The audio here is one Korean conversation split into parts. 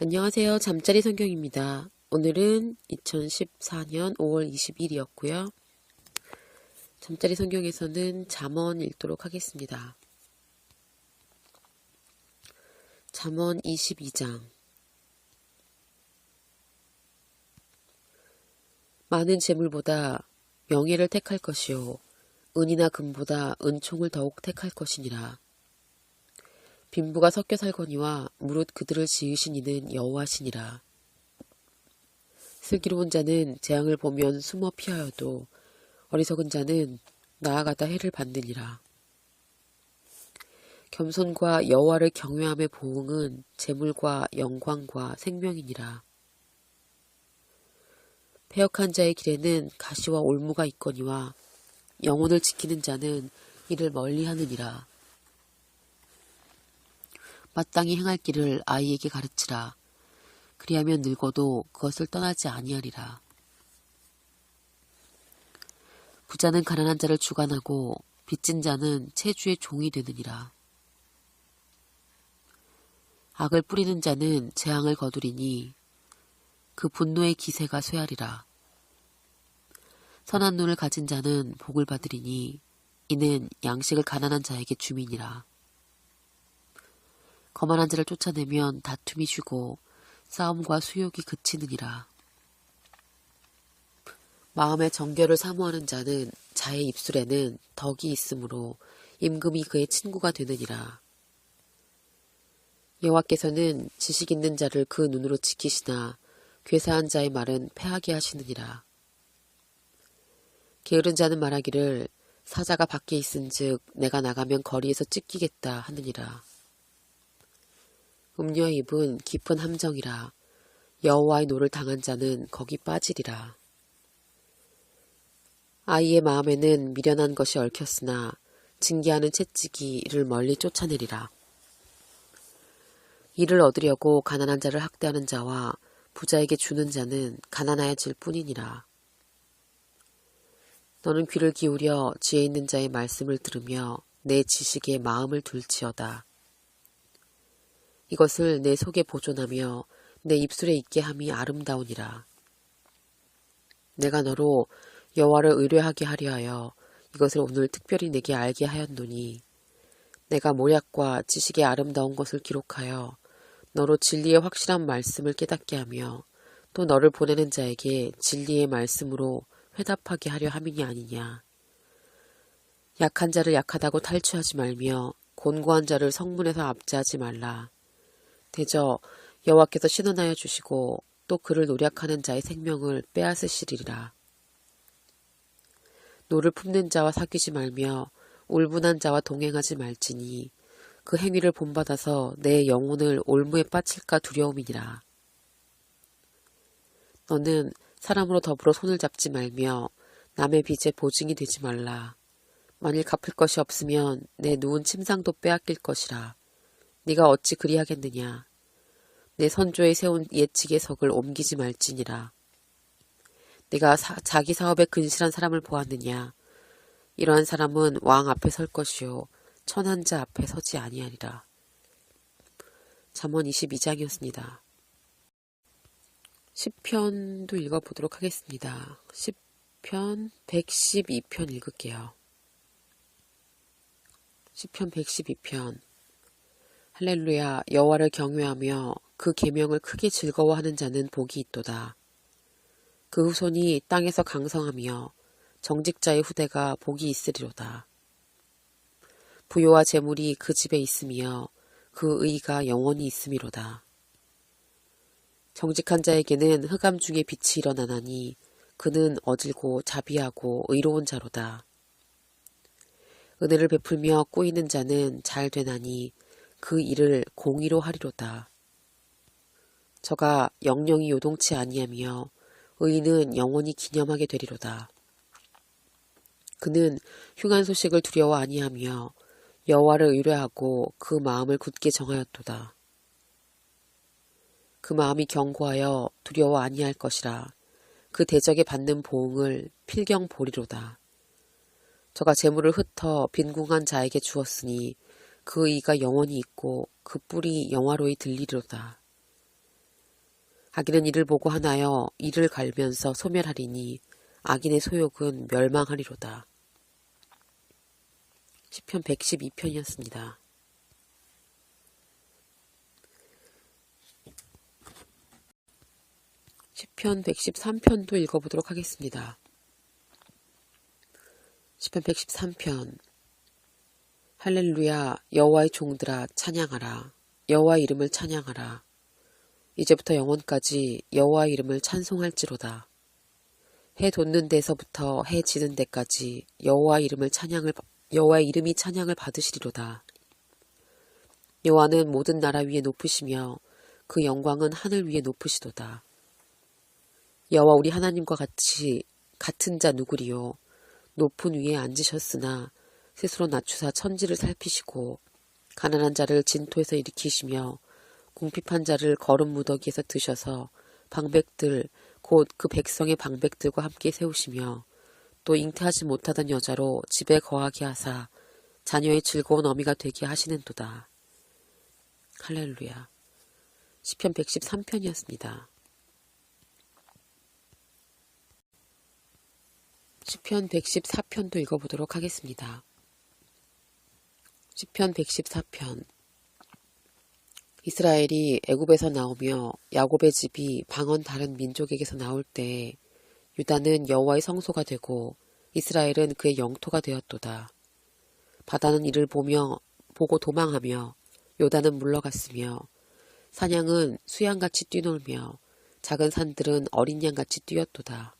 안녕하세요. 잠자리 성경입니다. 오늘은 2014년 5월 20일이었고요. 잠자리 성경에서는 잠언 읽도록 하겠습니다. 잠언 22장 많은 재물보다 명예를 택할 것이요 은이나 금보다 은총을 더욱 택할 것이니라. 빈부가 섞여 살거니와 무릇 그들을 지으신 이는 여호와시니라. 슬기로운 자는 재앙을 보면 숨어 피하여도 어리석은 자는 나아가다 해를 받느니라. 겸손과 여호와를 경외함의 보응은 재물과 영광과 생명이니라. 폐역한 자의 길에는 가시와 올무가 있거니와 영혼을 지키는 자는 이를 멀리하느니라. 마땅히 행할 길을 아이에게 가르치라. 그리하면 늙어도 그것을 떠나지 아니하리라. 부자는 가난한 자를 주관하고 빚진 자는 체주의 종이 되느니라. 악을 뿌리는 자는 재앙을 거두리니 그 분노의 기세가 쇠하리라. 선한 눈을 가진 자는 복을 받으리니 이는 양식을 가난한 자에게 주민이라. 거만한 자를 쫓아내면 다툼이 쉬고 싸움과 수욕이 그치느니라. 마음의 정결을 사모하는 자는 자의 입술에는 덕이 있으므로 임금이 그의 친구가 되느니라. 여호와께서는 지식 있는 자를 그 눈으로 지키시나 괴사한 자의 말은 패하게 하시느니라. 게으른 자는 말하기를 사자가 밖에 있은즉 내가 나가면 거리에서 찢기겠다 하느니라. 음녀의 입은 깊은 함정이라 여호와의 노를 당한 자는 거기 빠지리라. 아이의 마음에는 미련한 것이 얽혔으나 징계하는 채찍이 이를 멀리 쫓아내리라. 이를 얻으려고 가난한 자를 학대하는 자와 부자에게 주는 자는 가난하여질 뿐이니라. 너는 귀를 기울여 지혜 있는 자의 말씀을 들으며 내 지식에 마음을 둘지어다. 이것을 내 속에 보존하며 내 입술에 있게 함이 아름다우니라. 내가 너로 여호와를 의뢰하게 하려 하여 이것을 오늘 특별히 내게 알게 하였노니 내가 모략과 지식의 아름다운 것을 기록하여 너로 진리의 확실한 말씀을 깨닫게 하며 또 너를 보내는 자에게 진리의 말씀으로 회답하게 하려 함이니 아니냐. 약한 자를 약하다고 탈취하지 말며 곤고한 자를 성문에서 압제하지 말라. 대저 여호와께서 신원하여 주시고 또 그를 노략하는 자의 생명을 빼앗으시리라. 노를 품는 자와 사귀지 말며 울분한 자와 동행하지 말지니 그 행위를 본받아서 내 영혼을 올무에 빠칠까 두려움이니라. 너는 사람으로 더불어 손을 잡지 말며 남의 빚에 보증이 되지 말라. 만일 갚을 것이 없으면 내 누운 침상도 빼앗길 것이라. 네가 어찌 그리하겠느냐. 내 선조에 세운 예측의 석을 옮기지 말지니라. 내가 사, 자기 사업에 근실한 사람을 보았느냐. 이러한 사람은 왕 앞에 설 것이요 천한 자 앞에 서지 아니하리라. 잠언 22장이었습니다. 10편도 읽어보도록 하겠습니다. 10편 112편 읽을게요. 10편 112편 할렐루야 여호와를 경외하며 그 계명을 크게 즐거워하는 자는 복이 있도다. 그 후손이 땅에서 강성하며 정직자의 후대가 복이 있으리로다. 부요와 재물이 그 집에 있으며 그 의가 영원히 있음이로다. 정직한 자에게는 흑암 중에 빛이 일어나나니 그는 어질고 자비하고 의로운 자로다. 은혜를 베풀며 꼬이는 자는 잘 되나니 그 일을 공의로 하리로다. 저가 영영이 요동치 아니하며 의인은 영원히 기념하게 되리로다. 그는 흉한 소식을 두려워 아니하며 여호와를 의뢰하고 그 마음을 굳게 정하였도다. 그 마음이 견고하여 두려워 아니할 것이라 그 대적에 받는 보응을 필경 보리로다. 저가 재물을 흩어 빈궁한 자에게 주었으니 그 이가 영원히 있고 그 뿔이 영화로이 들리리로다. 악인은 이를 보고 하나여 이를 갈면서 소멸하리니 악인의 소욕은 멸망하리로다. 시편 112편이었습니다. 시편 113편도 읽어보도록 하겠습니다. 시편 113편 할렐루야 여호와의 종들아 찬양하라 여호와 이름을 찬양하라 이제부터 영원까지 여호와 이름을 찬송할지로다. 해 돋는 데서부터 해 지는 데까지 여호와 이름을 찬양을 여호와의 이름이 찬양을 받으시리로다. 여호와는 모든 나라 위에 높으시며 그 영광은 하늘 위에 높으시도다. 여호와 우리 하나님과 같이 같은 자 누구리요? 높은 위에 앉으셨으나 스스로 낮추사 천지를 살피시고 가난한 자를 진토에서 일으키시며 궁핍한 자를 거름 무더기에서 드셔서 방백들 곧 그 백성의 방백들과 함께 세우시며 또 잉태하지 못하던 여자로 집에 거하게 하사 자녀의 즐거운 어미가 되게 하시는도다. 할렐루야. 시편 113편이었습니다. 시편 114편도 읽어보도록 하겠습니다. 시편 114편 이스라엘이 애굽에서 나오며 야곱의 집이 방언 다른 민족에게서 나올 때 유다는 여호와의 성소가 되고 이스라엘은 그의 영토가 되었도다. 바다는 이를 보며 보고 도망하며 요단은 물러갔으며 사냥은 수양같이 뛰놀며 작은 산들은 어린 양같이 뛰었도다.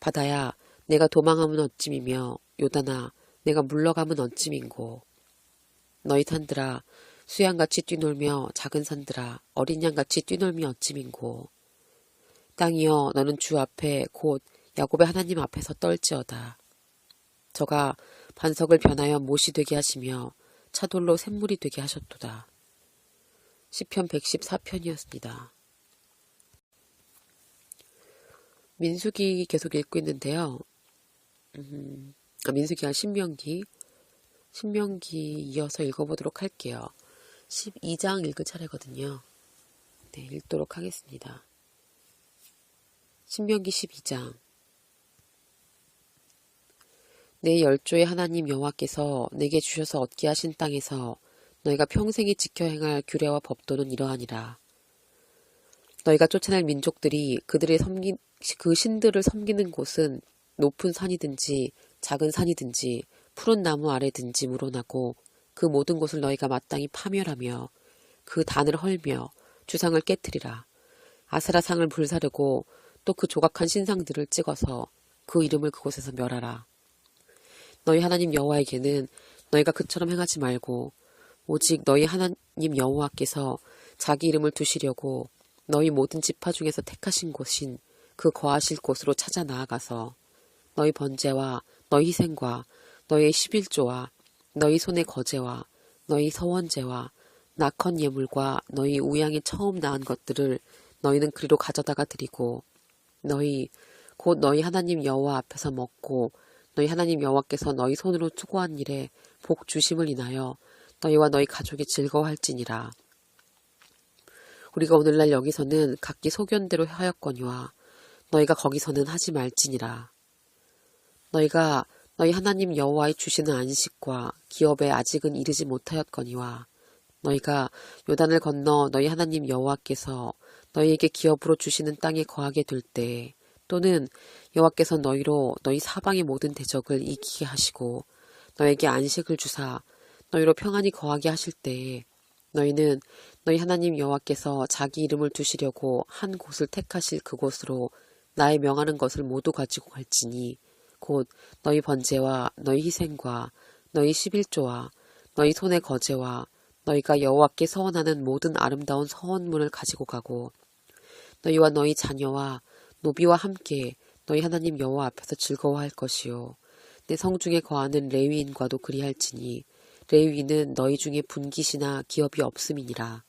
바다야 내가 도망하면 어찌이며 요단아 내가 물러가면 어찌민고 너희 산들아 수양같이 뛰놀며 작은 산들아 어린 양같이 뛰놀며 어찌 민고 땅이여 너는 주 앞에 곧 야곱의 하나님 앞에서 떨지어다 저가 반석을 변하여 못이 되게 하시며 차돌로 샘물이 되게 하셨도다. 시편 114편이었습니다. 민수기 계속 읽고 있는데요. 음, 아, 민수기가 신명기, 신명기 이어서 읽어보도록 할게요. 12장 읽을 차례거든요. 네, 읽도록 하겠습니다. 신명기 12장 내 열조의 하나님 여호와께서 내게 주셔서 얻게 하신 땅에서 너희가 평생에 지켜 행할 규례와 법도는 이러하니라. 너희가 쫓아낼 민족들이 그들의 섬긴 그 신들을 섬기는 곳은 높은 산이든지 작은 산이든지 푸른 나무 아래든지 물어나고 그 모든 곳을 너희가 마땅히 파멸하며 그 단을 헐며 주상을 깨뜨리라. 아스라상을 불사르고 또 그 조각한 신상들을 찍어서 그 이름을 그곳에서 멸하라. 너희 하나님 여호와에게는 너희가 그처럼 행하지 말고 오직 너희 하나님 여호와께서 자기 이름을 두시려고 너희 모든 지파 중에서 택하신 곳인 그 거하실 곳으로 찾아 나아가서 너희 번제와 너희 희생과 너희 십일조와 너희 손의 거제와 너희 서원제와 낙헌 예물과 너희 우양이 처음 낳은 것들을 너희는 그리로 가져다가 드리고 너희 곧 너희 하나님 여호와 앞에서 먹고 너희 하나님 여호와께서 너희 손으로 투고한 일에 복 주심을 인하여 너희와 너희 가족이 즐거워할지니라. 우리가 오늘날 여기서는 각기 소견대로 하였거니와 너희가 거기서는 하지 말지니라. 너희가 너희 하나님 여호와의 주시는 안식과 기업에 아직은 이르지 못하였거니와 너희가 요단을 건너 너희 하나님 여호와께서 너희에게 기업으로 주시는 땅에 거하게 될때 또는 여호와께서 너희로 너희 사방의 모든 대적을 이기게 하시고 너에게 안식을 주사 너희로 평안히 거하게 하실 때에 너희는 너희 하나님 여호와께서 자기 이름을 두시려고 한 곳을 택하실 그곳으로 나의 명하는 것을 모두 가지고 갈지니 곧 너희 번제와 너희 희생과 너희 십일조와 너희 손의 거제와 너희가 여호와께 서원하는 모든 아름다운 서원문을 가지고 가고 너희와 너희 자녀와 노비와 함께 너희 하나님 여호와 앞에서 즐거워할 것이요. 내 성중에 거하는 레위인과도 그리할지니 레위인은 너희 중에 분깃이나 기업이 없음이니라.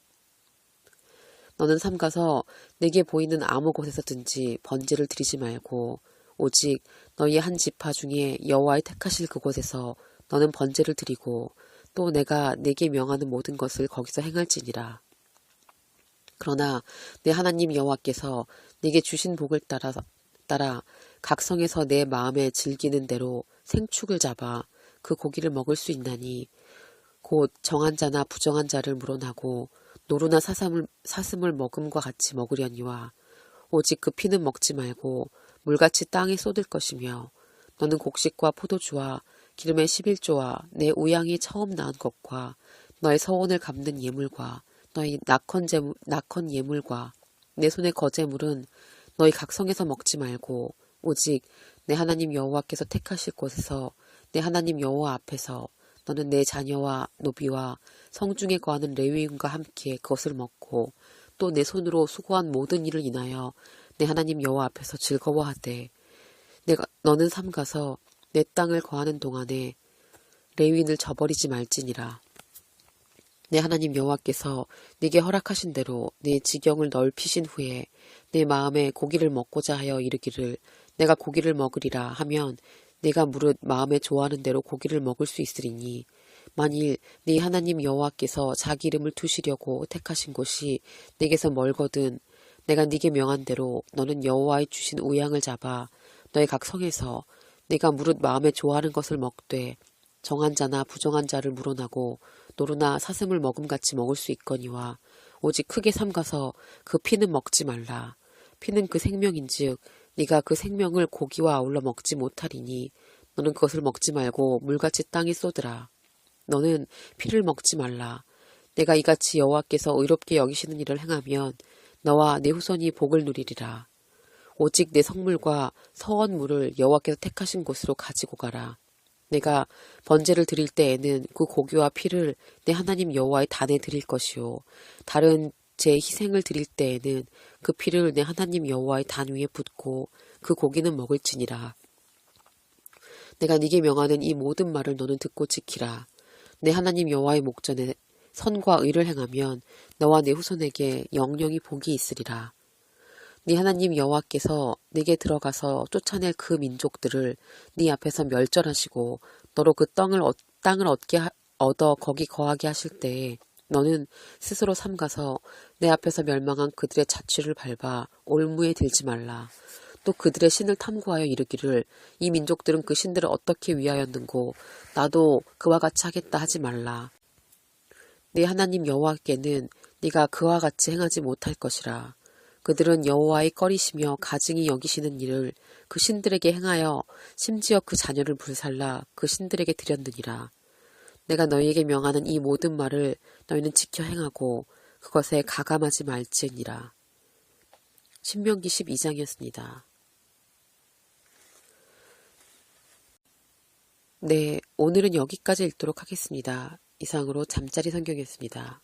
너는 삼가서 내게 보이는 아무 곳에서든지 번제를 드리지 말고 오직 너희 한 지파 중에 여호와의 택하실 그곳에서 너는 번제를 드리고 또 내가 내게 명하는 모든 것을 거기서 행할지니라. 그러나 내 하나님 여호와께서 내게 주신 복을 따라 따라 각성해서 내 마음에 즐기는 대로 생축을 잡아 그 고기를 먹을 수 있나니 곧 정한 자나 부정한 자를 물어나고 노루나 사삼을, 사슴을 먹음과 같이 먹으려니와 오직 그 피는 먹지 말고 물같이 땅에 쏟을 것이며 너는 곡식과 포도주와 기름의 11조와 내 우양이 처음 낳은 것과 너의 서원을 갚는 예물과 너의 낙헌 제물, 낙헌 예물과 내 손의 거제물은 너희 각성에서 먹지 말고 오직 내 하나님 여호와께서 택하실 곳에서 내 하나님 여호와 앞에서 너는 내 자녀와 노비와 성중에 거하는 레위인과 함께 그것을 먹고 또 내 손으로 수고한 모든 일을 인하여 내 하나님 여호와 앞에서 즐거워하되 내가 너는 삼가서 내 땅을 거하는 동안에 레위인을 저버리지 말지니라. 내 하나님 여호와께서 네게 허락하신 대로 내 지경을 넓히신 후에 내 마음에 고기를 먹고자 하여 이르기를 내가 고기를 먹으리라 하면 내가 무릇 마음에 좋아하는 대로 고기를 먹을 수 있으리니 만일 네 하나님 여호와께서 자기 이름을 두시려고 택하신 곳이 내게서 멀거든 내가 네게 명한 대로 너는 여호와의 주신 우양을 잡아 너의 각 성에서 내가 무릇 마음에 좋아하는 것을 먹되 정한 자나 부정한 자를 물어나고 노루나 사슴을 먹음같이 먹을 수 있거니와 오직 크게 삼가서 그 피는 먹지 말라. 피는 그 생명인즉 네가 그 생명을 고기와 아울러 먹지 못하리니 너는 그것을 먹지 말고 물같이 땅에 쏟으라. 너는 피를 먹지 말라. 내가 이같이 여호와께서 의롭게 여기시는 일을 행하면 너와 내 후손이 복을 누리리라 오직 내 성물과 서원물을 여호와께서 택하신 곳으로 가지고 가라. 내가 번제를 드릴 때에는 그 고기와 피를 내 하나님 여호와의 단에 드릴 것이요 다른 제 희생을 드릴 때에는 그 피를 내 하나님 여호와의 단 위에 붓고 그 고기는 먹을지니라. 내가 네게 명하는 이 모든 말을 너는 듣고 지키라. 내 하나님 여호와의 목전에 선과 의를 행하면 너와 내 후손에게 영영이 복이 있으리라. 네 하나님 여호와께서 네게 들어가서 쫓아낼 그 민족들을 네 앞에서 멸절하시고 너로 그 땅을 얻- 땅을 얻게 하- 얻어 거기 거하게 하실 때에 너는 스스로 삼가서 내 앞에서 멸망한 그들의 자취를 밟아 올무에 들지 말라. 또 그들의 신을 탐구하여 이르기를 이 민족들은 그 신들을 어떻게 위하였는고 나도 그와 같이 하겠다 하지 말라. 네 하나님 여호와께는 네가 그와 같이 행하지 못할 것이라. 그들은 여호와의 꺼리시며 가증히 여기시는 일을 그 신들에게 행하여 심지어 그 자녀를 불살라 그 신들에게 드렸느니라. 내가 너희에게 명하는 이 모든 말을 너희는 지켜 행하고 그것에 가감하지 말지니라. 신명기 12장이었습니다. 네, 오늘은 여기까지 읽도록 하겠습니다. 이상으로 잠자리 성경이었습니다.